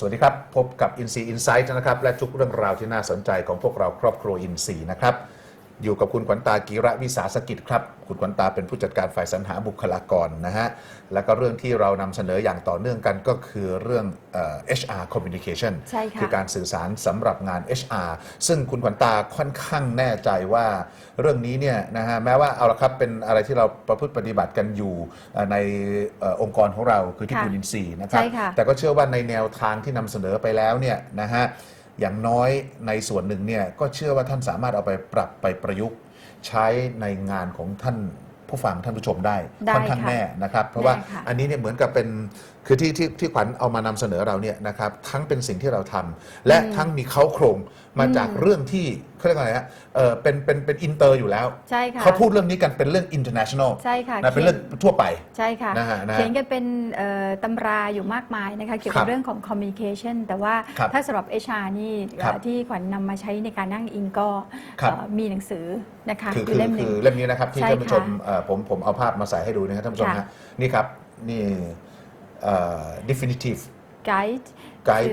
สวัสดีครับ พบกับ i n s e e Insight นะครับ และทุกเรื่องราวที่น่าสนใจของพวกเราครอบครัว i n s e e นะครับ อยู่กับคุณขวัญตากีระวิสาสกิจครับ คุณขวัญตาเป็นผู้จัดการฝ่ายสรรหาบุคลากรนะฮะ แล้วก็เรื่องที่เรานำเสนออย่างต่อเนื่องกันก็คือเรื่องเอ่อ HR communication ใช่ค่ะ คือการสื่อสารสำหรับงาน HR ซึ่งคุณขวัญตาค่อนข้างแน่ใจว่าเรื่องนี้เนี่ยนะฮะแม้ว่าเอาละครับเป็นอะไรที่เราประพฤติปฏิบัติกันอยู่เอ่อในเอ่อองค์กรของเราคือที่ค่ะคุณอินซีย์นะครับ ใช่ค่ะ แต่ก็เชื่อว่าในแนวทางที่นำเสนอไปแล้วเนี่ยนะฮะ อย่างน้อยในส่วนหนึ่งเนี่ยก็เชื่อว่าท่านสามารถเอาไปปรับไปประยุกต์ใช้ในงานของท่านผู้ฟังท่านผู้ชมได้ได้ค่อนข้างค่ะแน่นะครับ เพราะว่าได้ค่ะ อันนี้เนี่ยเหมือนกับเป็น คือที่ที่ที่ขวัญเอามานำเสนอเราเนี่ยนะครับทั้งเป็นสิ่งที่เราทำและอืมทั้งมีเขาโครงมาจากอืมเรื่องที่เขาเรียกว่าอะไรฮะเออเป็นเป็นเป็นอินเตอร์อยู่แล้วใช่ค่ะเขาพูดเรื่องนี้กันเป็นเรื่อง international ใช่ค่ะนะเป็นเรื่องทั่วไปใช่ค่ะนะฮะนะฮะเขียนกันเป็นเอ่อตำราอยู่มากมายนะคะเกี่ยวครักับบเรื่องของ communication แต่ว่าครับถ้าสำหรับ HR นี่ครับเอ่อที่ขวัญนำมาใช้ในการนั่งอิงก็ครับเอ่อมีหนังสือนะคะคืออคืยู่อเล่มหคืนึ่งอเล่มนี้นะครับที่ใช่ท่านผู้ชมค่ะเอ่อผมผมเอาภาพมาใส่ให้ดูนะครับท่านผู้ชมค่ะฮะนี่ครับนี่ เอ่อ definitive guide guide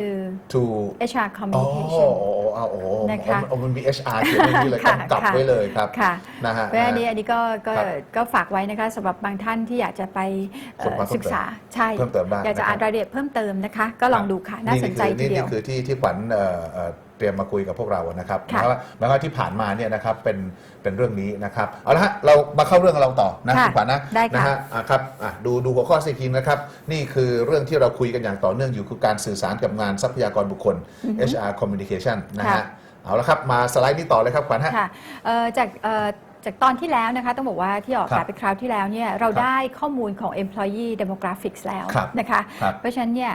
to to HR อ๋อ communication โอ้โหโอ้โหนะคะโอ้มันมี HR เขียนไว้นี่เลยค่ะกำกับค่ะไว้เลยครับค่ะ นะฮะ เพราะฉะนั้นอันนี้อันนี้ก็ก็ครับก็ฝากไว้นะคะสำหรับบางท่านที่อยากจะไปเอ่อค้นคว้าเพิ่มเติมศึกษาใช่เพิ่มเติมได้อยากจะนะครับอ่านรายละเอียดเพิ่มเติมนะคะ ก็ลองดูค่ะน่าสนใจคือทีเดียว นี่คือที่ที่ขวัญเอ่อเอ่อ เตรียมมาคุยกับพวกเรานะครับหค่ะมายว่าหมายว่าที่ผ่านมาเนี่ยนะครับเป็นเป็นเรื่องนี้นะครับเอาละฮะเรามาเข้าเรื่องเราต่อนะค่ะคุณขวัญนะได้ค่ะ นะฮะอะครับอะดูดูหัวข้อสิทีนะครับ นี่คือเรื่องที่เราคุยกันอย่างต่อเนื่องอยู่คือการสื่อสารกับงานทรัพยากรบุคคล HR communication นะค่ะฮะเอาละครับมาสไลด์นี้ต่อเลยครับขวัญฮะ ค่ะเอ่อจากเอ่อจากตอนที่แล้วนะคะ ต้องบอกว่าที่ออกครัแบบบไปคราวที่แล้วเนี่ยเราครับได้ข้อมูลของ employee demographics แล้วครับนะคะ ครับเพราะฉะนั้นเนี่ย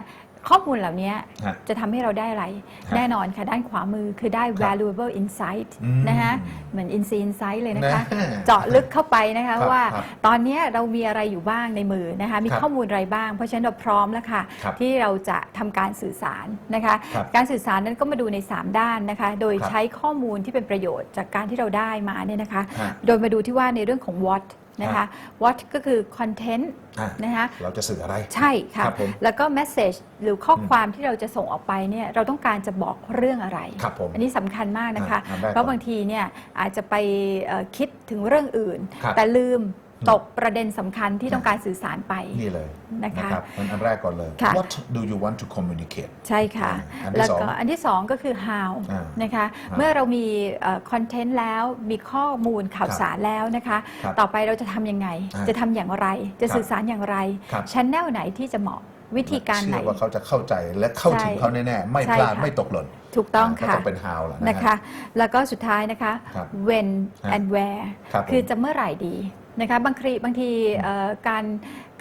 ข้อมูลเหล่านี้ฮะจะทำให้เราได้อะไร ฮะแน่นอนค่ะ ด้านขวามือคือได้ครับ valuable insight อืมนะคะเหมือน in see insight เลยนะคะนะเจาะลึกเข้าไปนะคะครับว่าครับตอนนี้เรามีอะไรอยู่บ้างในมือนะคะ มีครับข้อมูลอะไรบ้าง เพราะฉะนั้นเราพร้อมแล้วค่ะ ครับที่เราจะทำการสื่อสารนะคะ ครับการสื่อสารนั้นก็มาดูใน 3 ด้านนะคะ โดยครับใช้ข้อมูลที่เป็นประโยชน์จากการที่เราได้มาเนี่ยนะคะ ฮะ โดยมาดูที่ว่าในเรื่องของ what นะคะ what ก็คือ content อะนะคะเราจะสื่ออะไร ใช่ค่ะ ครับผม แล้วก็ message หรือข้อความที่เราจะส่งออกไปเนี่ยเราต้องการจะบอกเรื่องอะไร ครับผม อันนี้สำคัญมากนะคะ อ่าได้ครับเพราะบางทีเนี่ยอาจจะไปเอ่อคิดถึงเรื่องอื่น ครับแต่ลืม ตกประเด็นสำคัญที่ต้องการสื่อสารไปนี่เลยนะคะรับอันอันแรกก่อนเลยค่ะ What do you want to communicate ใช่ค่ะอันที่แล้วสองก็อันที่สองก็คือ how อ่านะคะอ่าเมื่อเรามีคอนเทนต์แล้วมีข้อมูลข่าวสารแล้วนะคะครับต่อไปเราจะทำยังไงอ่าจะทำอย่างไร จะครับสื่อสารอย่างไรครับชันแนลไหนที่จะเหมาะวิธีการไหนเชื่อว่าเขาจะเข้าใจและเข้าถึงใช่เขาแน่ๆไม่ใช่พลาดค่ะไม่ตกหล่นถูกต้องาก็ค่ะต้องเป็น how ละนะนะคะฮะแล้วก็สุดท้ายนะคะครับ when ฮะ and where ครับผมคือจะเมื่อไหร่ดี นะคะบางทีบางทีการ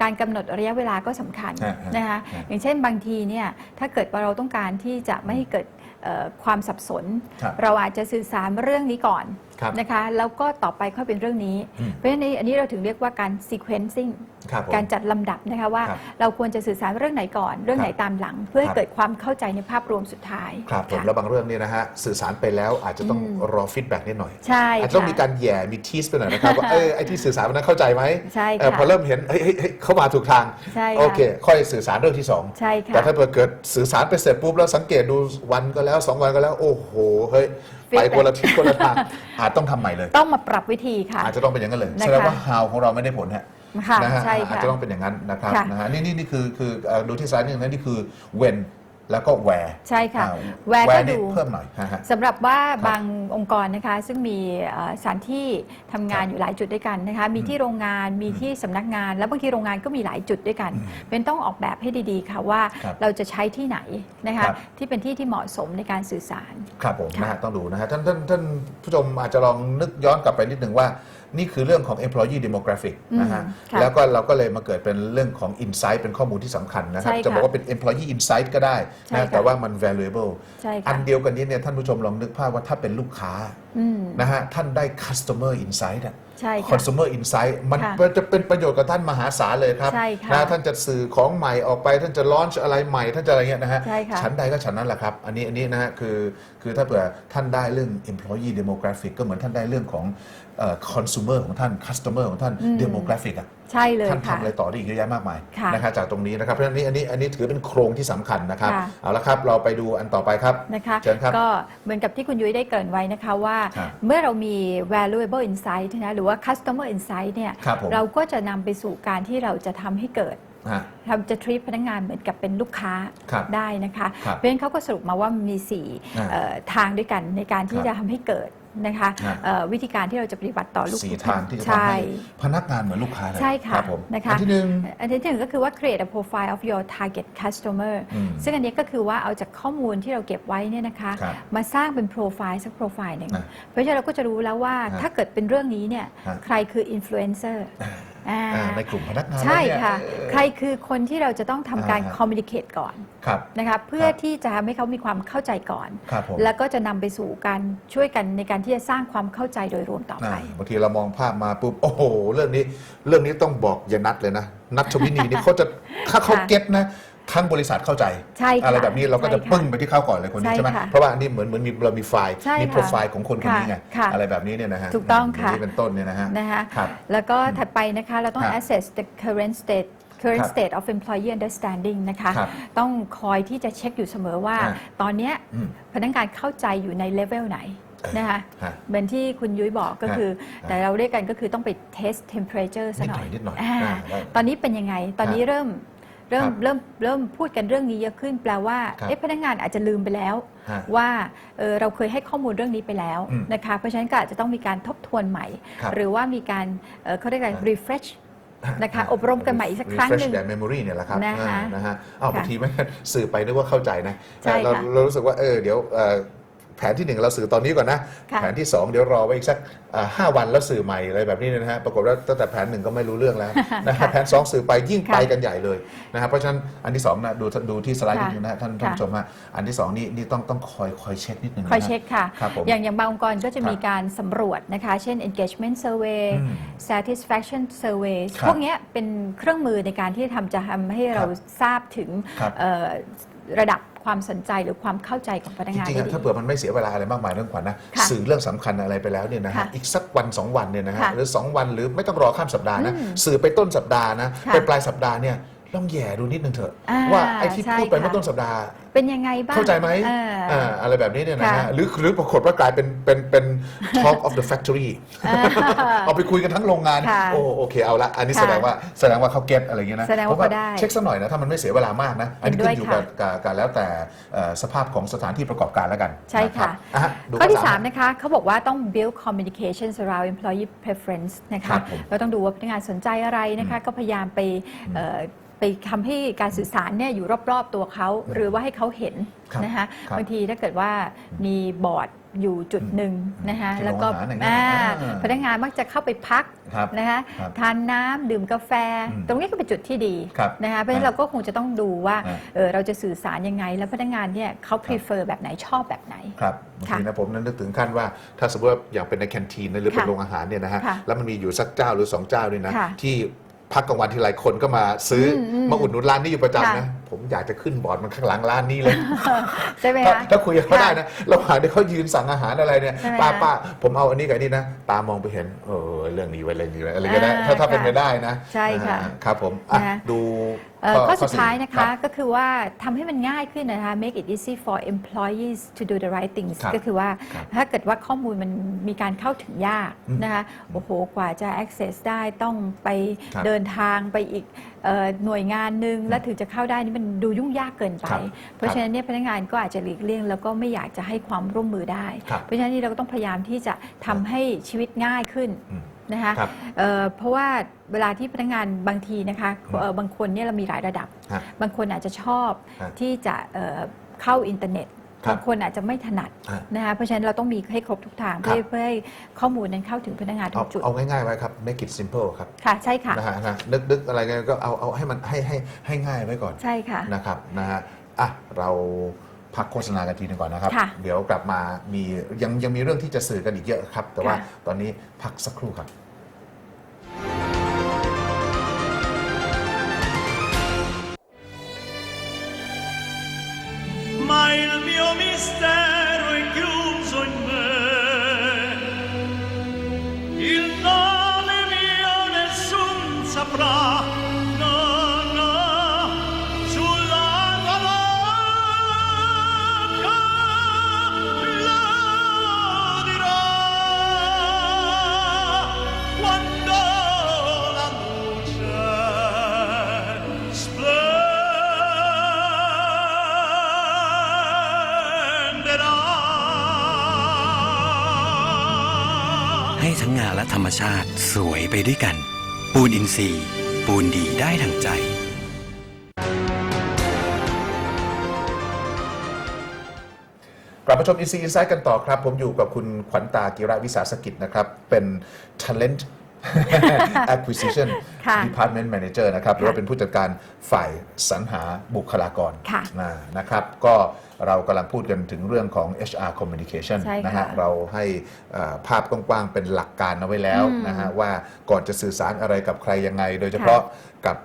การกำหนดระยะเวลาก็สำคัญฮะฮะนะคะฮะอย่างเช่นบางทีเนี่ยถ้าเกิดว่าเราต้องการที่จะไม่ให้เกิดเอ่อความสับสนครับเราอาจจะสื่อสารเรื่องนี้ก่อนครับนะคะแล้วก็ต่อไปค่อยเป็นเรื่องนี้อืมเพราะฉะนั้นอันนี้เราถึงเรียกว่าการ sequencing ครับผมการจัดลำดับนะคะว่าครับเราควรจะสื่อสารเรื่องไหนก่อน เรื่องไหนครับตามหลัง เพื่อครัให้บเกิดความเข้าใจในภาพรวมสุดท้าย ครับผมค่ะแล้วบางเรื่องเนี่ยนะฮะสื่อสารไปแล้วอาจจะต้องอืมรอฟีดแบ็กนิดหน่อยใช่อาจจะต้องค่ะมีการแหย่มีทีสไปหน่อยนะครับว่าเอ้ยไอ้ที่สื่อสารวันนั้นเข้าใจไหมใช่เออค่ะพอเริ่มเห็นเฮ้ยเฮ้ยเฮ้ยเข้ามาถูกทาง ใช่โอค่ะเค ค่อยสื่อสารเรื่องที่สองใช่ค่ะ แต่ถ้าเกิดสื่อสารไปเสร็จปุ๊บแล้วสังเกตดูวันก็แล้วสองวันก็แล้ว โอ้โหเฮ้ยไป Feedback คนละทิศคนละทางอาจต้องทำใหม่เลย ต้องมาปรับวิธีค่ะ อาจจะต้องเป็นอย่างนั้นเลยนะคะ แสดงว่า how ของเราไม่ได้ผลฮะ ค่ะนะฮะใช่อาจค่ะ จะต้องเป็นอย่างนั้นนะครับค่ะนะฮะนี่นี่นี่คือคือเอ่อดูที่สไลด์นี่นะนี่คือ when แล้วก็ where ใช่ค่ะอ่า where ก็นี่ดูเพิ่มหน่อยฮะฮะสำหรับว่าครับบางองค์กรนะคะ ซึ่งมีเอ่อสถานที่ทำงานครับอยู่หลายจุดด้วยกันนะคะ มีอืมที่โรงงานมีที่สำนักงาน แล้วบางทีโรงงานก็มีหลายจุดด้วยกันอืมเป็นต้องออกแบบให้ดีๆค่ะว่าครับเราจะใช้ที่ไหนนะครัคะบที่เป็นที่ที่เหมาะสมในการสื่อสาร ครับผมค่ะนะฮะต้องดูนะฮะท่านท่านท่านผู้ชมอาจจะลองนึกย้อนกลับไปนิดหนึ่งว่า นี่คือเรื่องของ employee demographic นะฮะอืมค่ะแล้วก็เราก็เลยมาเกิดเป็นเรื่องของ insight เป็นข้อมูลที่สำคัญนะครับ ใช่ค่ะจะบอกว่าเป็น employee insight ก็ได้ใช่นะค่ะ แต่ว่ามัน valuable ใช่อัค่ะนเดียวกันนี้เนี่ยท่านผู้ชมลองนึกภาพว่าถ้าเป็นลูกค้าอืม นะฮะท่านได้ customer insight อะ ใช่ค่ะ consumer insight มันค่ะจะเป็นประโยชน์กับท่านมหาศาลเลยครับใช่ค่ะนะท่านจะสื่อของใหม่ออกไป ท่านจะ launch อะไรใหม่ ท่านจะอะไรเงี้ยนะฮะใช่ค่ะ ชั้นใดก็ชั้นนั้นแหละครับ อันนี้อันนี้นะฮะคือคือถ้าเผื่อท่านได้เรื่อง employee demographic ก็เหมือนท่านได้เรื่องของเอ่อ consumer ของท่าน customer ของท่านอืม demographic อะ ใช่เลยท่านค่ะทำอะไรต่อได้อีกเยอะแยะมากมายค่ะนะครับจากตรงนี้นะครับเพราะฉะนั้นอันนี้อันนี้ถือเป็นโครงที่สำคัญนะครับค่ะ เอาละครับเราไปดูอันต่อไปครับ นะคะเชิญครับก็เหมือนกับที่คุณยุ้ยได้เกริ่นไว้นะคะว่าครับ เมื่อเรามี valuable insight นะหรือว่า customer insight เนี่ยครับผมเราก็จะนำไปสู่การที่เราจะทำให้เกิดฮะทำจะ treat พนักงานเหมือนกับเป็นลูกค้าครับได้นะคะ ครับเพราะฉะนั้นเขาก็สรุปมาว่ามันมีสี่อ่าเอ่อทางด้วยกันในการที่ครับจะทำให้เกิด นะคะฮะเอ่อวิธีการที่เราจะปฏิบัติต่อลูกสี่ทางที่จะใช่ทำให้พนักงานเหมือนลูกค้าเลยใช่ค่ะรับผมนะคะ อันที่หนึ่ง อันที่หนึ่งก็คือว่า create a profile of your target customer อืมซึ่งอันนี้ก็คือว่าเอาจากข้อมูลที่เราเก็บไว้เนี่ยนะคะ ครับมาสร้างเป็นโปรไฟล์สักโปรไฟล์หนึ่งอะเพราะฉะนั้นเราก็จะรู้แล้วว่าฮะถ้าเกิดเป็นเรื่องนี้เนี่ยฮะ ใครคืออินฟลูเอนเซ อร์อ่าในกลุ่มพนักงานใช่แล้วเนี่ยค่ะ เออใครคือคนที่เราจะต้องทำการอ่าฮะคอมมิ n นิเค e ก่อนครับนะคะเพื่อครับที่จะทำให้เขามีความเข้าใจก่อน ครับผมแล้วก็จะนำไปสู่การช่วยกันในการที่จะสร้างความเข้าใจโดยรวมต่อไป อ่าบางทีเรามองภาพมาปุ๊บ โอ้โห เรื่องนี้ เรื่องนี้ต้องบอกอยานัดเลยนะ นัทชวินีนี่เขาจะ ถ้าเขาค่ะ เก็ตนะ ทั้งบริษัทเข้าใจ ใช่ค่ะอะไรแบบนี้เราก็จะใช่ค่ะปึ้งไปที่เขาก่อนเลยคนนี้ใช่ใช่ไหมค่ะเพราะว่าอันนี้เหมือนเหมือนมีเรามีไฟล์ใช่มีค่ะโปรไฟล์ของคนคนนี้ไงค่ะอะไรแบบนี้เนี่ยนะฮะถูกต้องค่ะ ย่างนี้เป็นต้นเนี่ยนะฮะ นะคะครับแล้วก็ถัดไปนะคะ เราต้อง ครับ assess the current state current ครับ state of employee understanding นะคะ ครับต้องคอยที่จะเช็คอยู่เสมอว่าฮะตอนเนี้ยอืม พนักงานเข้าใจอยู่ในเลเวลไหนเออนะคะ ฮะ เหมือนที่คุณยุ้ยบอกก็ฮะคือ ฮะ แต่เราเรียกกันก็คือต้องไป test temperature ซะหน่อยนิดหน่อยนิดหน่อยอ่าอ่าได้ ตอนนี้เป็นยังไง ตอนนี้เริ่ม เริ่มครับเริ่มเริ่มพูดกันเรื่องนี้เยอะขึ้น แปลว่าครับเอ๊ะพนักงานอาจจะลืมไปแล้วฮะว่าเออเราเคยให้ข้อมูลเรื่องนี้ไปแล้วอืมนะคะเพราะฉะนั้นก็อาจจะต้องมีการทบทวนใหม่ครับหรือว่ามีการเอ่อเขาเรียกอะไรฮะ refresh นะคะอบรมกันใหม่อีกสักครั้งหนึ่ง refresh their memory เนี่ยแหละครับนะคะอ่านะฮะอ้าวค่ะบางทีไม่สื่อไปนึกว่าเข้าใจนะใช่เราค่ะเรารู้สึกว่าเออเดี๋ยวเอ่อ แผนที่หนึ่งเราสื่อตอนนี้ก่อนนะ ค่ะแผนที่ 2 เดี๋ยวรอไว้อีกสักอ่าห้าวันแล้วสื่อใหม่อะไรแบบนี้เนยนะฮะปรากฏว่าตั้งแต่แผนหนึ่งก็ไม่รู้เรื่องแล้วนะฮะแผน 2 สื่อไปยิ่งไปกันใหญ่เลยนะฮะเพราะฉะนั้นอันที่2นะดูดูที่สไลด์นิดนึงนะฮะท่านท่านผู้ชมฮะอันที่2นี่นี่ต้องต้องคอยคอยเช็คนิดนึงนะคอยฮะเช็คค่ะ ครับผมอย่างอย่างบางองค์กรก็จะครับมีการสำรวจนะคะ เช่น engagement survey อืม satisfaction survey ครับพวกเนี้ยเป็นเครื่องมือในการที่ทำจะทำให้เราทราบถึงครับเอ่อระดับ ความสนใจหรือความเข้าใจของพนักจงานริงๆได้อะดีถ้าเผื่อมันไม่เสียเวลาอะไรมากมายเรื่องขวัญนะค่ะสื่อเรื่องสำคัญอะไรไปแล้วเนี่ยนะฮะค่ะอีกสักวันสองวันเนี่ยนะฮะค่ะหรือ2วันหรือไม่ต้องรอข้ามสัปดาห์นะอืมสื่อไปต้นสัปดาห์นะค่ะ ไปปลายสัปดาห์เนี่ย ต้องแหย่ดูนิดนึงเถอะ อ่าว่าไอ้ที่ใช่พูดไปค่ะ เมื่อต้นสัปดาห์ เป็นยังไงบ้างเข้าใจไหมเออออ่าอะไรแบบนี้เนี่ยนะฮะค่ะ หรือหรือปรากฏว่ากลายเป็นเป็นเป็น talk of the factory เอาไปคุยกันทั้งโรงงาน ค่ะโอ้โอเคเอาละ อันนี้ค่ะแสดงว่าแสดงว่าเขาเก็ตอะไรเงี้ยนะแสดงว่าผมเขาได้เช็คสักหน่อยนะ ถ้ามันไม่เสียเวลามากนะ อันนี้เห็นด้ขึ้วยนอยู่ค่ะกับกับกับแล้วแต่เอ่อสภาพของสถานที่ประกอบการแล้วกันใช่ค่ะ นรับอ่ฮดูข้อที่สาม 3 นะคะเขาบอกว่าต้อง build communication around employee preference นะครัคะบผมเราต้องดูว่าพนักงานสนใจอะไรนะคะ ก็พยายามไปเอ่อ ไปทำให้การสื่อสารเนี่ยอยู่รอบๆตัวเขา หรือว่าให้เขาเห็นครับนะคะครับบางทีถ้าเกิดว่ามีบอร์ดอยู่จุดหนึ่งนะคะที่แล้วก็โรงอาหารอย่างเงี้ยอ่าอ่าพนักงานมักจะเข้าไปพักครับนะคะครับทานน้ำดื่มกาแฟอืมตรงนี้ก็เป็นจุดที่ดีครับนะคะเพราะฉะนั้นอ่าเราก็คงจะต้องดูว่าอ่าเออเราจะสื่อสารยังไง แล้วพนักงานเนี่ยเขา prefer แบบไหนชอบแบบไหนครับบางค่ะทีนะผมนั้นนึกถึงขั้นว่าถ้าสมมติว่าอย่างเป็นในแคนทีนนะหรือเป็นค่ะโรงอาหารเนี่ยนะฮะค่ะแล้วมันมีอยู่สักเจ้าหรือสองเจ้านี่นะค่ะที่ พักกลางวันทีไรคนก็มาซื้ออมอืมมาอุดหนุนร้านนี้อยู่ประจำค่ะนะ ผมอยากจะขึ้นบอร์ดมันข้างหลังร้านนี้เลย ใช่ไหมถ้าคะ ถ้าคุยกับเขาค่ะได้นะระหว่างที่เขายืนสั่งอาหารอะไรเนี่ย ใช่ไหมป้าคะป้าผมเอาอันนี้กับอันนี้นะ ตามองไปเห็น เออเรื่องนี้ไว้เรื่องนี้ไว้อะไรก็ได้อ่าถ้าถ้าเป็นค่ะไปได้นะใช่ค่ะอ่าครับผมอะนะคะ ดูเอ่อข้อสุดสี่ท้ายนะรัคะบ ก็คือว่าทำให้มันง่ายขึ้นนะคะ make it easy for employees to do the right things ครับก็คือว่าครับถ้าเกิดว่าข้อมูลมันมีการเข้าถึงยากอืมนะคะโอ้โหกว่าจะ access ได้ต้องไปครับเดินทางไปอีกเอ่อ หน่วยงานหนึ่งแล้วถึงจะเข้าได้นี่มันดูยุ่งยากเกินไปครับเพราะฉะนั้นเนี่ยพนักงานก็อาจจะหลีกเลี่ยง แล้วก็ไม่อยากจะให้ความร่วมมือได้ครับเพราะฉะนั้นนี่เราก็ต้องพยายามที่จะทำให้ชีวิตง่ายขึ้นอืมนะคะครับเอ่อเพราะว่าเวลาที่พนักงานบางทีนะคะเอ่อบางคนเนี่ยเรามีหลายระดับฮะบางคนอาจจะชอบฮะที่จะเอ่อเข้าอินเทอร์เน็ตครั บบางคนอาจจะไม่ถนัดอะนะคะเพราะฉะนั้นเราต้องมีให้ครบทุกทางครับเพื่อเพื่อให้ข้อมูลนั้นเข้าถึงพนักงานทุเอากจุด เอาง่ายๆไว้ครับ make it simple ครับ ค่ะ ใช่ค่ะนะฮะนะนึกนึกอะไรกันก็เอาเอาให้มันให้ให้ให้ง่ายไว้ก่อน ใช่ค่ะนะครับนะฮะอะเราพักโฆษณากันทีหนึงก่อนนะครับค่ะเดี๋ยวกลับมามียังยังมีเรื่องที่จะสื่อกันอีกเยอะครับ แต่ว่าค่ะตอนนี้พักสักครู่ครับ ma il mio mistero è chiuso in me. Il nome mio nessun saprà, และธรรมชาติสวยไปด้วยกัน ปูนอินทรีย์ ปูนดีได้ทั้งใจ กลับมาชม EC Insight กันต่อครับ ผมอยู่กับคุณขวัญตากิระวิสาสกิจนะครับ เป็น Talent Acquisition ค่ะ Department Manager นะครับหรือว่าเป็นผู้จัดการฝ่ายสรรหาบุคลากรค่ะนะนะครับ ก็เรากำลังพูดกันถึงเรื่องของ HR Communication ใช่ค่ะนะฮะเราให้เอ่อภาพกว้างๆเป็นหลักการเอาไว้แล้วอืมนะฮะว่าก่อนจะสื่อสารอะไรกับใครยังไง โดยเฉพาะกับ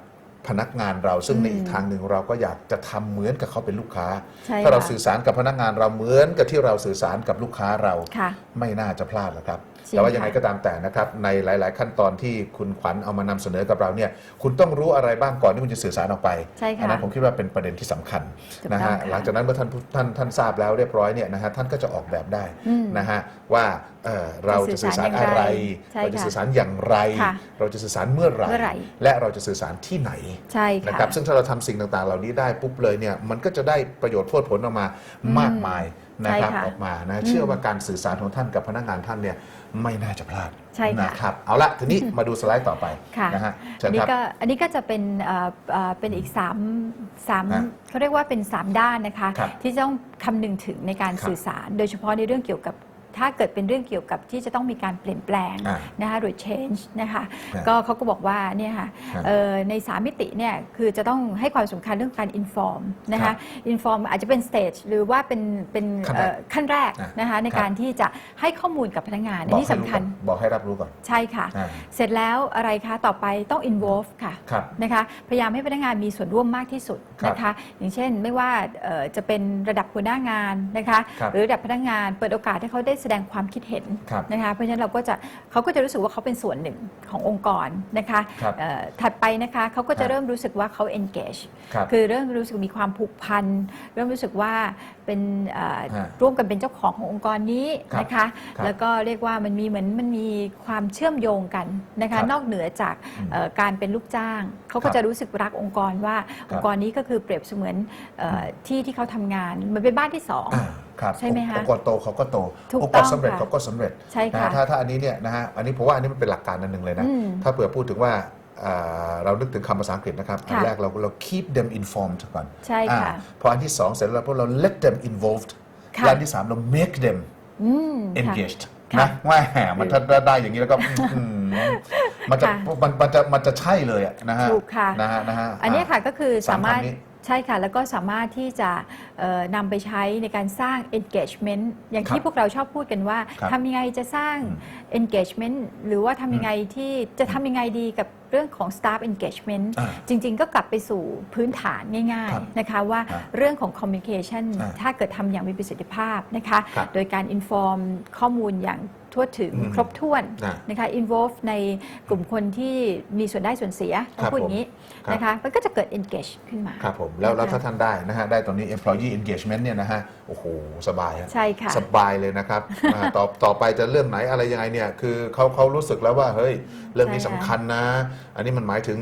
พนักงานเราซึ่งในอีกทางหนึ่งเราก็อยากจะทำเหมือนกับเขาเป็นลูกค้าใช่ถ้าเราค่ะสื่อสารกับพนักงานเราเหมือนกับที่เราสื่อสารกับลูกค้าเราค่ะไม่น่าจะพลาดหรอกครับจริงแต่ว่ายังไงค่ะก็ตามแต่นะครับ ในหลาย ๆ ขั้นตอนที่คุณขวัญเอามานำเสนอกับเราเนี่ยคุณต้องรู้อะไรบ้างก่อนที่คุณจะสื่อสารออกไปใช่ค่ะอันั้นผมคิดว่าเป็นประเด็นที่สำคัญถูกนะต้อฮะงค่ะหลังจากนั้นเมื่อท่านผู้ท่านท่านทราบแล้วเรียบร้อยเนี่ยนะฮะท่านก็จะออกแบบได้อืมนะฮะว่าเอ่อเราจะสื่อสารจะสื่อสารอะไร ใช่เราจะค่ะสื่อสารอย่างไร ค่ะเราจะสื่อสารเมื่อไหร่ เมื่อไหร่และเราจะสื่อสารที่ไหนใช่นะค่ะครับซึ่งถ้าเราทำสิ่งต่างๆ เหล่านี้ได้ปุ๊บเลยเนี่ยมันก็จะได้ประโยชน์พวดผลออกมามากมายนะครับใช่ค่ะออกมานะเชื่อว่าการสื่อสารของท่านกับพนักงานท่านเนี่ยไม่น่าจะพลาดใช่ค่ะ นะครับเอาละทีนี้มาดูสไลด์ต่อไปค่ะนะฮะเชิอัญนนี้ครับ ก็อันนี้ก็จะเป็นเอ่อเอ่อเป็นอีก3ามสามฮะเขาเรียกว่าเป็น 3 ด้านนะคะ ครับที่ต้องคำนึงถึงในการครับสื่อสาร โดยเฉพาะในเรื่องเกี่ยวกับ ถ้าเกิดเป็นเรื่องเกี่ยวกับที่จะต้องมีการเปลี่ยนแปลงอ่านะคะหรือ change นะคะฮะก็เขาก็บอกว่าเนี่ยค่ะฮะเอ่อในสามมิติเนี่ยคือจะต้องให้ความสำคัญเรื่องการ inform นะครัคะ บ inform อาจจะเป็น stage หรือว่าเป็นเป็นขั้นแรกเอ่อขั้นแรกอะนะคะในครับ การที่จะให้ข้อมูลกับพนักงาน อันบอกนี้ให้สำรู้คัก่อญนบอกให้รับรู้ก่อนใช่ค่ะ อ่าเสร็จแล้วอะไรคะต่อไปต้อง involve ค่ะ ครับ นะคะพยายามให้พนักงานมีส่วนร่วมมากที่สุดครับนะคะอย่างเช่นไม่ว่าเอ่อจะเป็นระดับหัวหน้างานนะคะครับหรือระดับพนักงานเปิดโอกาสให้เขาได้แสดงความคิดเห็นครับนะคะเพราะฉะนั้นเราก็จะเขาก็จะรู้สึกว่าเขาเป็นส่วนหนึ่งขององค์กรนะคะครับเอ่อถัดไปนะคะเขาก็จะครับเริ่มรู้สึกว่าเขา engage ครับคือเริ่มรู้สึกมีความผูกพันเริ่มรู้สึกว่าเป็นเอ่อฮะร่วมกันเป็นเจ้าของขององค์กรนี้นะคะครับแล้วก็เรียกว่ามันมีเหมือนมันมีความเชื่อมโยงกันนะครัคะบนอกเหนือจากอืมเอ่อการเป็นลูกจ้างเขาคก็รับจะรู้สึกรักองค์กรว่าครับองค์กรนี้ก็คือเปรียบเสมือนเอ่อที่ที่เขาทำงานมันเป็นบ้านที่สองอ่า ครับใช่ไหมคะองค์กรโตเขาก็โตถูกองค์กต้รองสำเร็จค่ะเขาก็สำเร็จใช่นะค่ะฮะถ้าถ้าอันนี้เนี่ยนะฮะอันนี้ผมว่าอันนี้มันเป็นหลักการอันหนึ่งเลยนะ อืมถ้าเผื่อพูดถึงว่าอ่าเรานึกถึงคำภาษาอังกฤษนะครับ อันค่ะ แรกเราเรา keep them informed ก่อนใช่ค่ะอ่าพออันที่สองเสร็จแล้วพวกเรา let them involved ค่ะ และอันที่สามเรา make them อืมค่ะ engaged ค่ะนะว่าแหมมันถ้าได้อย่างนี้แล้วก็อืมมันจะค่ะ มันมันจะมันจะใช่เลยอะนะฮะถูกค่ะ นะฮะนะฮะอันเนี้ยค่ะก็คือสาสามมารถคำนี้ ใช่ค่ะ แล้วก็สามารถที่จะเอ่อนำไปใช้ในการสร้าง engagement อย่างครัที่บพวกเราชอบพูดกันว่าครับทำยังไงจะสร้าง engagement หรือว่าทำยังไงที่จะทำยังไงดีกับเรื่องของ staff engagement อ่าจริง ๆ ก็กลับไปสู่พื้นฐานง่ายครับๆนะคะว่าอ่าเรื่องของ communication อ่าถ้าเกิดทำอย่างมีประสิทธิภาพนะคะครับโดยการ inform ข้อมูลอย่าง ทั่วถึงอืมครบถ้วนอ่านะคะ involve ในกลุ่มคนที่มีส่วนได้ส่วนเสียต้อครังบพูดอย่างนี้ผมนะคะมันก็จะเกิด engage ขึ้นมาครับผมแล้วแล้วนะคะถ้าท่านได้นะฮะได้ตอนนี้ employee engagement เนี่ยนะฮะโอ้โหสบายฮะใช่ค่ะสบายเลยนะครับอ่าต่อต่อไปจะเรื่องไหนอะไรยังไงเนี่ยคือเขาเขารู้สึกแล้วว่าเฮ้ยเรื่องนี้ใช่สำค่ะคัญนะ อันนี้มันหมายถึง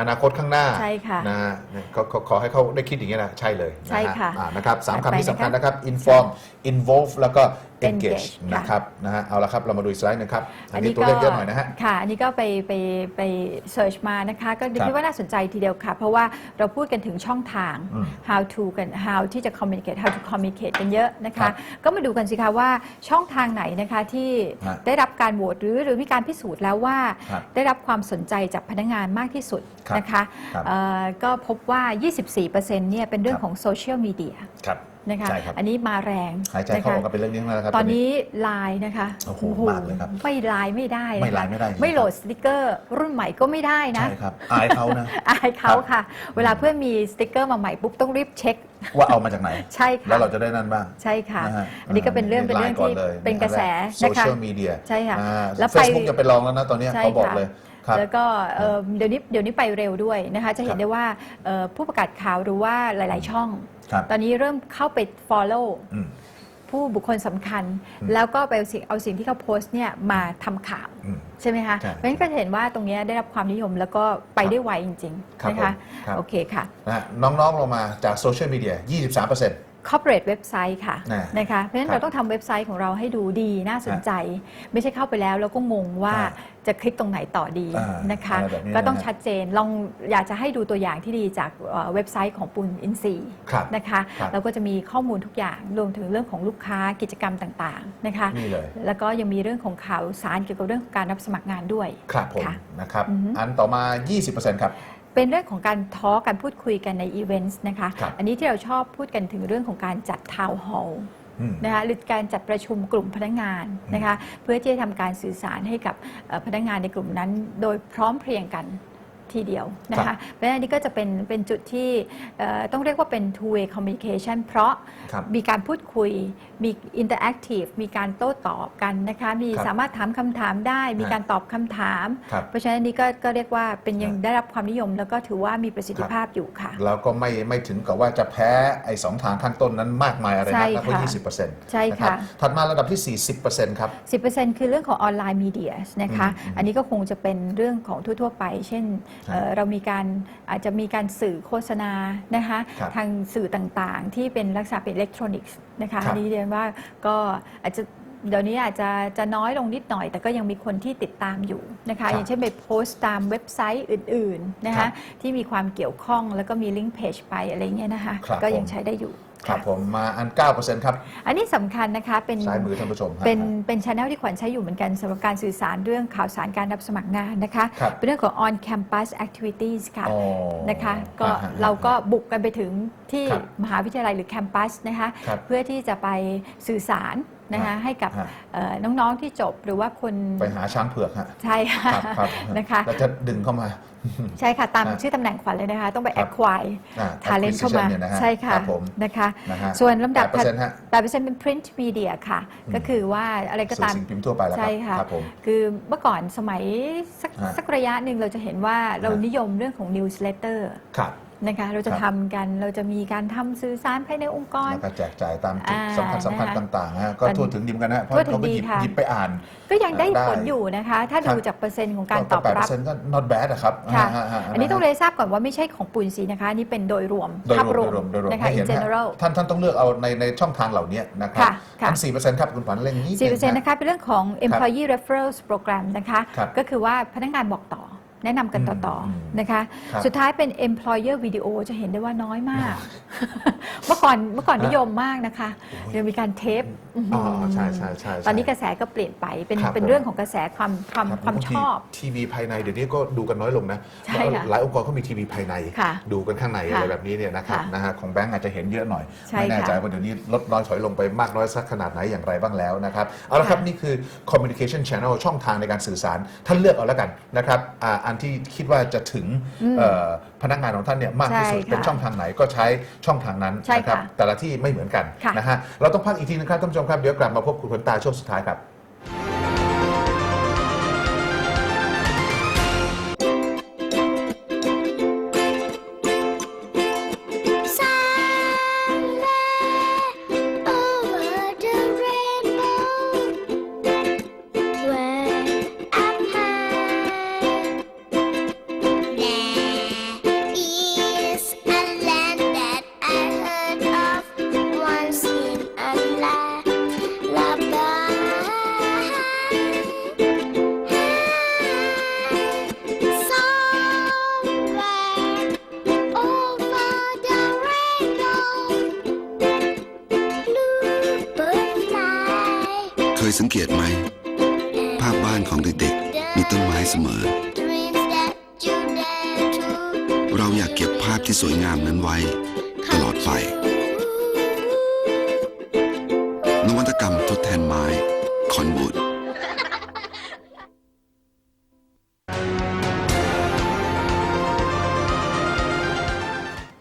อนาคตข้างหน้าใช่ค่ะนะฮะเขาเขาขอให้เขาได้คิดอย่างนี้ยนะใช่เลยนฮใช่ค่ะอ่านะครับสามถัดไปคำที่สำคัญนะคะนะครับ inform involve แล้วก็ engage engage ค่ะนะครับนะฮะเอาละครับเรามาดูอีกสไลด์หนึงครับ อันนี้ก็ตัวเลขเยอะหน่อยนะฮะ ค่ะ อันนี้ก็ไปไปไปเสิร์ชมานะคะ ก็ครับคิดว่าน่าสนใจทีเดียวค่ะ เพราะว่าเราพูดกันถึงช่องทาง อืม how to กัน how ที่จะ communicate how to communicate กันเยอะนะครัคะ บก็มาดูกันสิคะว่าช่องทางไหนนะคะที่ฮะได้รับการโหวตหรือหรือมีการพิสูจน์แล้วว่า ครับได้รับความสนใจจากพนักงานมากที่สุดครับนะคะครับ เอ่อก็พบว่า 24%เนี่ยเป็นเรื่อคงรับของโซเชียลมีเดีย ครับ นะคะใช่ครับ อันนี้มาแรงหายใจนะเข้าคะออกกันเป็นเรื่องนี้ทั้งนั้นนะครับ ตอนนี้ไลน์นะคะโอ้โหมากเลยครับไม่ไลน์ไม่ได้นะคะไม่ไลน์ไม่ได้จริงๆ ไม่โหลดสติกเกอร์ รุ่นใหม่ก็ไม่ได้นะ ใช่ครับอายเขานะ อายเขาครับ ค่ะ เวลาเพื่อนมีสติกเกอร์มาใหม่ปุ๊บต้องรีบเช็ค ว่าเอามาจากไหน ใช่ค่ะ แล้วเราจะได้นั่นบ้างใช่ค่ะ นะฮะอันนี้ก็เป็นเรื่องเป็นเรื่องที่เป็นกระแสโซนะคะ เชียลมีเดียใช่ค่ะแล้แล้ววไปเฟซบุ๊กจะไปลองแล้วนะตอนเนี้ยใช่เขาบอกค่ะ เลยครับ แล้วก็เอ่อเดี๋ยวนี้เดี๋ยวนี้ไปเร็วด้วยนะคะ จะเห็ครันบได้ว่าเอ่อผู้ประกาศข่าวหรือว่าหลาย ๆ ช่อง ครับตอนนี้เริ่มเข้าไป follow อืม ผู้บุคคลสำคัญ อืมแล้วก็ไปเอาสิ่งเอาสิ่งที่เขาโพสต์เนี่ยมาทำข่าว อืมใช่ไหมคะ ใช่เพราะฉะนั้นก็จะเห็นว่าตรงเนี้ยได้รับความนิยมแล้วก็ไปได้ไวจริงครับๆนะคะผมครับ โอเคค่ะ นะฮะน้องๆลงมาจากโซเชียลมีเดีย 23% corporate เว็บไซต์ค่ะนะนะคะเพราะฉะนั้นครับเราต้องทำเว็บไซต์ของเราให้ดูดีน่าสนใจ ไม่ใช่เข้าไปแล้วแล้วก็งงว่าอ่า จะคลิกตรงไหนต่อดีอ่านนะคะ อะไรแบบนี้ก็ต้องนะฮะชัดเจนลองอยากจะให้ดูตัวอย่างที่ดีจากเอ่อเว็บไซต์ของปุณอินซีย์ครับนะคะครับเราก็จะมีข้อมูลทุกอย่างรวมถึงเรื่องของลูกค้ากิจกรรมต่างๆนะคะ นี่เลย แล้วก็ยังมีเรื่องของข่าวสารเกี่ยวกับเรื่องของการรับสมัครงานด้วย ครับผมค่ะนะครับ อือฮึ อันต่อมา 20%ครับ เป็นเรื่องของการทอล์กการพูดคุยกันในอีเวนต์นะคะ ครับอันนี้ที่เราชอบพูดกันถึงเรื่องของการจัดทาวน์ฮอลล์อืม นะคะหรือการจัดประชุมกลุ่มพนักงานนะคะเพื่อที่จะทำการสื่อสารให้กับเอ่อพนักงานในกลุ่มนั้น โดยพร้อมเพรียงกัน ทีเดียวนะครัคะบเพราะฉะนั้นอันนี้ก็จะเป็นเป็นจุดที่เอ่อต้องเรียกว่าเป็น two way communication เพราะครับมีการพูดคุย มี interactive มีการโต้ตอบกันนะคะมีครับสามารถถามคำถามได้ มีการตอบคำถาม ครับเพราะฉะนั้นอันนี้ก็ก็เรียกว่าเป็นยังครับได้รับความนิยม แล้วก็ถือว่ามีประสิทธิภาพอยู่ค่ะ แล้วก็ไม่ไม่ถึงกับว่าจะแพ้ไอ้สองทางข้างต้นนั้นมากมายอะไรใช่นักนะเพราะค่ะ20%ใช่นะครับค่ะถัดมาระดับที่40%ครับ 10%คือเรื่องของออนไลน์มีเดียนะคะอืมอันนี้ก็คงจะเป็นเรื่องของทั่ว ๆ ไป เช่นครับเอ่อเรามีการอาจจะมีการสื่อโฆษณานะคะครับทางสื่อต่างๆ ที่เป็นลักษณะเป็นอิเล็กทรอนิกส์นะคะครับอันนี้เรียนว่าก็อาจจะเดี๋ยวนี้อาจจะจะน้อยลงนิดหน่อย แต่ก็ยังมีคนที่ติดตามอยู่นะครัคะบอย่างเช่นไปโพสต์ตามเว็บไซต์อื่นๆนะครัคะบที่มีความเกี่ยวข้องแล้วก็มีลิงก์เพจไปอะไรเงี้ยนะคะครับก็ยังผมใช้ได้อยู่ ครับค่ะผมมาอัน 9%ครับ อันนี้สำคัญนะคะเป็นซ้ายมือท่านผู้ชมฮะ เป็นเป็นช anel ที่ขวัญใช้อยู่เหมือนกันสำหรับการสื่อสารเรื่องข่าวสารการรับสมัครงานนะคะ ครับ เป็นเรื่องของ on campus activities ค่ะอ๋อนะคะก็ฮะฮะ เราก็บุกกันไปถึงที่ครับมหาวิทยาลัยหรือแคมปัสนะคะ ครับเพื่อที่จะไปสื่อสาร นะครัคะบให้กับฮะ เอ่อน้องๆที่จบหรือว่าคนไปหาช้างเผือกฮะใช่ค่ะครับครับนะคะ แล้วจะดึงเข้ามา ใช่ค่ะ ตามฮะชื่อตำแหน่งขวัญเลยนะคะ ต้องไปครับ acquire อ่า talent เข้ามา acquisition เนี่ยนะฮะใช่ค่ะครับผมนะคะ นะฮะส่วนลำดับ8%ฮะ แปดเปอร์เซ็นต์เป็น print media ค่ะก็คือว่าอะไรก็สื่อตามสิ่งพิมพ์ทั่วไปแล้วครัใช่ค่ะ ครับผม คือเมื่อก่อนสมัยสักฮะสักระยะหนึ่งเราจะเห็นว่าเราฮะ นิยมเรื่องของ newsletter ครับ นะคะเราจะครับ ทำกันเราจะมีการทำสื่อสารภายในองค์กร แล้วก็แจกจ่ายตามจุดอ่าสำคัญสำคัญนะคะต่างๆฮะก็ทั่วถึงดีเหมอนกันนะเพราะทั่วถึงเขาก็หยิบดีค่ะ หยิบไปอ่าน ก็ยังได้ได้ผลอยู่นะคะ ถ้าครัดูบจากเปอร์เซ็นต์ของการตอบแปดรัเปอบร์เซ็นต์ก็ not bad อะครับค่ะฮะฮะอันนี้ต้องเรียนทราบก่อนว่าไม่ใช่ของปุณศรีนะคะนี่เป็นโดยรวมโดยภาพรรววมมโดยรวมนะคะ ให้ in เห็นฮะ general ท่านท่านต้องเลือกเอาในในช่องทางเหล่านี้นะครับค่ะค่ะอันสี่เปอร์เซ็นต์ครับคุณขวัญเร่งนี้ 4%นะคะเป็นเรื่องของ employee referrals program นะคะ ครับก็คือว่าพนักงานบอกต่อ แนะนำกันต่ออืมๆนะคะ ครับสุดท้ายเป็น employer video จะเห็นได้ว่าน้อยมาก เมื่อก่อนเมื่อก่อนนิยมมากนะคะยังมีการเทปอ๋อใช่ใช่ใช่ใช่ ตอนนี้กระแสก็เปลี่ยนไปเป็นครับเป็นผม เรื่องของกระแสความความรับความบงชทีอบทีวีภายในเดี๋ยวนี้ก็ดูกันน้อยลงนะใช่ค่ะหลายองค์กรเขามีทีวีภายใน ค่ะดูกันข้างในค่ะอะไรแบบนี้เนี่ยนะครับค่ะนะฮะของแบงก์อาจจะเห็นเยอะหน่อย ใช่ไม่แน่ใจค่ะว่าเดี๋ยวนี้ลดน้อยถอยลงไปมากน้อยสักขนาดไหนอย่างไรบ้างแล้วนะครับเอาละครับค่ะ นี่คือ communication channel ช่องทางในการสื่อสารท่านเลือกเอาแล้วกันนะครับอ่าอันที่คิดว่าจะถึงเอ่อพนักงานของท่านเนี่ยมากที่สุดใช่ค่ะเป็นช่องทางไหนก็ใช้ช่องทางนั้นใช่นะครับค่ะแต่ละที่ไม่เหมือนกันค่ะ นะฮะเราต้องพักอีกทีนะครับท่านผู้ชมครับเดี๋ยวกลับมาพบคุณขวัญตาช่วงสุดท้ายครับ สังเกตไหม ภาพบ้านของเด็กๆ มีต้นไม้เสมอ Dreams that you dare to เราอยากเก็บภาพที่สวยงามนั้นไว้ ตลอดไป นวัตกรรมทด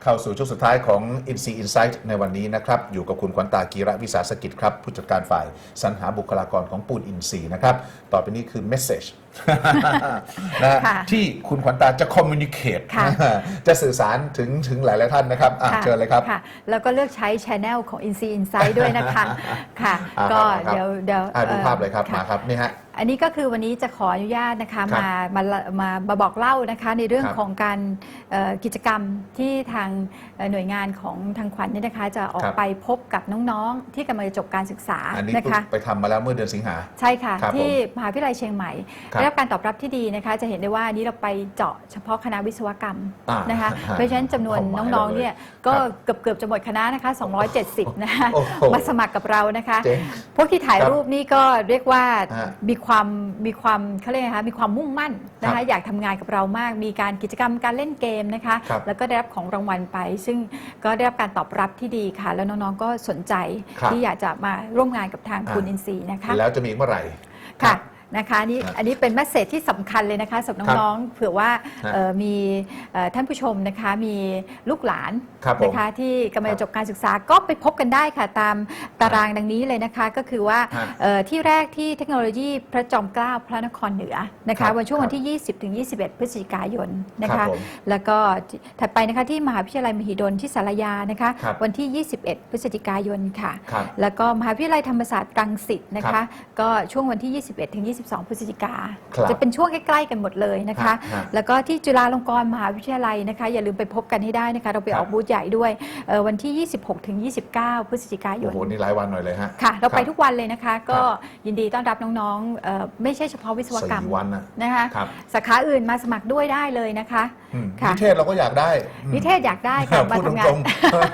เข้าสู่ช่วงสุดท้ายของ INC Insight ในวันนี้นะครับ อยู่กับคุณขวัญตากีระวิสาสกิจครับ ผู้จัดการฝ่ายสรรหาบุคลากรของปูนอินซีนะครับ ต่อไปนี้คือ Message นะค่ะที่คุณขวัญตาจะ communicate ค่ะ จะสื่อสารถึงถึงหลายๆท่านนะครับอะค่ะเชิญเลยครับค่ะแล้วก็เลือกใช้ช anel ของ INC Insight ด้วยนะคะ ค่ะ อ่าก็ครับ เดี๋ยวเดี๋ยวอะดูอ่อภาพเลยครับะมาครับ นี่ฮะ อันนี้ก็คือวันนี้จะขออนุญาตนะคะครับมามามามาบอกเล่านะคะในเรื่องครับของการเอ่อกิจกรรมที่ทางเอ่อหน่วยงานของทางขวัญเนี่ยนะคะ จะออคกรับไปพบกับน้องๆ ที่กำลังจะจบการศึกษาอันนี้นะคะ ไปทำมาแล้วเมื่อเดือนสิงหา ใช่ค่ะ ครับที่มหาวิทยาลัยเชียงใหม่ ครับได้รับการตอบรับที่ดีนะคะ จะเห็นได้ว่าอันนี้เราไปเจาะเฉพาะคณะวิศวกรรมอ่านนะคะ ฮะเพราะฉะนั้นจำนวนเป้าหมายน้องเราๆเลยเนี่ยก็ครับเกือบเกือบจะหมดคณะนะคะ 270 นะคะโอ้โห มาสมัครกับเรานะคะ เจ๋งพวกที่ถ่ายครับรูปนี่ก็เรียกว่าฮะมีความมีความเขาเรียกนะคะมีความมุ่งมั่นนะครัคะบอยากทำงานกับเรามาก มีการกิจกรรมการเล่นเกมนะคะ ครับแล้วก็ได้รับของรางวัลไป ซึ่งก็ได้รับการตอบรับที่ดีค่ะ แล้วน้องๆก็สนใจครับที่อยากจะมาร่วมงานกับทางอ่า คุณอินซีนะคะแล้วจะมีอีกเมื่อไหร่ ค่ะ นะคะนี่ครับอันนี้เป็นแมสเซจที่สำคัญเลยนะคะสำหรับน้องๆเผื่อว่าฮะเอ่อมีเอ่อท่านผู้ชมนะคะมีลูกหลานครับผมนะคะที่กำลังครับจะจบการศึกษาก็ไปพบกันได้ค่ะตามตารางดังนี้เลยนะคะ ก็คือว่าฮะเอ่อที่แรกที่เทคโนโลยีพระจอมเกล้าพระนครเหนือนะครัคะบวันช่วงครับวันที่ 20ถึง21 พฤศจิกายนนะครัคะ บผมแล้วก็ถัดไปนะคะที่มหาวิทยาลัยมหิดลที่สารยานะคะครับ วันที่ 21 พฤศจิกายนค่ะ ครับ แล้วก็มหาวิทยาลัยธรรมศาสตร์ตรังสิตนะครัคะ บก็ช่วงวันที่ 21ถึง22พฤศจิกา ครับจะเป็นช่วงใกล้ๆกันหมดเลยนะคะ ฮะฮะแล้วก็ที่จุฬาลงกรณ์มหาวิทยาลัยนะคะ อย่าลืมไปพบกันให้ได้นะคะ เราไปครับออกบูธใหญ่ด้วยเอ่อวันที่ 26 ถึง 29 พฤศจิกายโอ้น โหนี่หลายวันหน่อยเลยฮะ ค่ะ เราไปคบทุกวันเลยนะคะ ก็ยินดีต้อนรับน้องๆเอ่อไม่ใช่เฉพาะวิศวกรรมสี่วันนะนะคะ ครับสาขาอื่นมาสมัครด้วยได้เลยนะคะ อืมค่ะ นิเทศเราก็อยากได้อืมนิเทศอยากได้ค่ะ มาพูดตทำงารนงๆเออ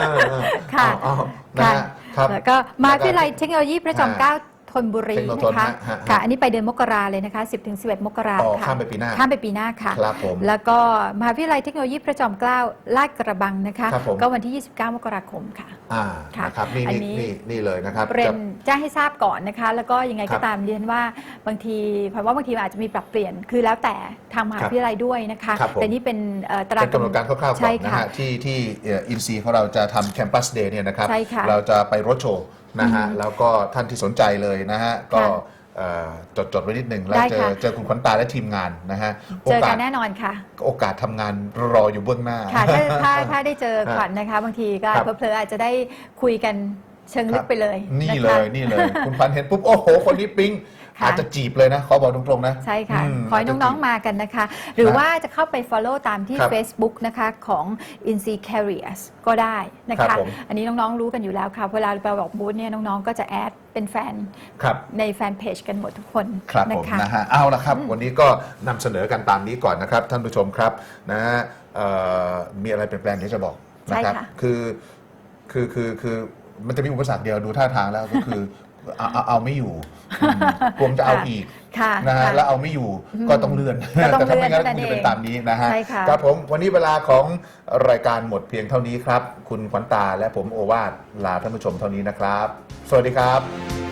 เออเออค่ะเอาเอานะค่ะฮะครับ แล้วก็มหาวิทยาลัยเทคโนโลยีพระจอมเกล้าธ นบุรีเทคโนทนนะคะฮะฮะ ค่ะ อันนี้ไปเดือนมกราเลยนะคะ 10ถึง11 มกราอ๋อค่ะข้ามไปปีหน้า ข้ามไปปีหน้าค่ะ ครับผม แล้วก็มหาวิทยาลัยเทคโนโลยีพระจอมเกล้าลาดกระบังนะคะ ครับผม ก็วันที่ 29 มกราคมค่ะ อ่าค่ะนะครับนี่อันนี่นี้นี่นี่เลยนะครับเรียนจะแจ้งให้ทราบก่อนนะคะ แล้วก็ยังไงครัก็บตามเรียนว่าบางทีเพราะว่าบางทีมันอาจจะมีปรับเปลี่ยน คือแล้วแต่ทางมหาครับวิทยาลัยด้วยนะคะ ครับผม แต่นี่เป็นเอ่อตาราง เป็นกำหนดการคร่าวๆก่ใช่อนนะค่ะฮะที่ที่อินซีของเราจะทำแคมปัสเดย์เนี่ยนะครับ ใช่ค่ะเราจะไปรถโชว์ นะฮะอืมแล้วก็ท่านที่สนใจเลยนะฮะก็ค่ะเอ่อจดจดไว้นิดหนึ่งแล้วได้เจอค่ะเจอคุณขวัญตาและทีมงานนะฮะโอเจอกักาสนแน่นอนค่ะ โอกาสทำงานรออยู่เบื้องหน้าค่ะถ้าถ้าถ้าได้เจอครับขวัญนะคะ บางทีก็ครับเพลอๆอาจจะได้คุยกันเชิงลึกไปเลย นี่ะเลคะยนี่เลย คุณพันธุ์เห็นปุ๊บ โอ้โห คนนี้ปิ๊ง ค่ะ อาจจะจีบเลยนะขอบอกตรงๆนะใช่ค่ะ มขอให้น้องๆมากันนะคะ หรือว่าจะเข้าไป Follow ตามที่ ครับ Facebook นะคะของ INC Carriers ก็ได้นะครัคะ บผม อันนี้น้องๆรู้กันอยู่แล้วค่ะ เวลาไปบอกบูธเนี่ยน้องๆ ก็จะแอดเป็นแฟนครับ ในแฟนเพจกันหมดทุกคนครับนะผมคะ นะฮะเอาละครับ วันนี้ก็นำเสนอกันตามนี้ก่อนนะครับ ท่านผู้ชมครับนะฮะเอ่อมีอะไรเปลี่ยนแปลงที่จะบอกนะครับใช่ค่ะ คือคือคือคือมันจะมีอุปสรรคเดียวดูท่าทางแล้วก็คือ เอาเอาเอาไม่อยู่อืมกลัวมันจะเอาอีกค่ะนะฮะค่ะ แล้วเอาไม่อยู่ก็ต้องเลื่อน ก็ต้องแต่ถ้าไม่งั้นเลื่ก็อนคงจะเป็นเท่านั้นเองตามนี้นะฮะใช่ค่ะ ครับผมวันนี้เวลาของรายการหมดเพียงเท่านี้ครับ คุณขวัญตาและผมโอวาทลาท่านผู้ชมเท่านี้นะครับ สวัสดีครับ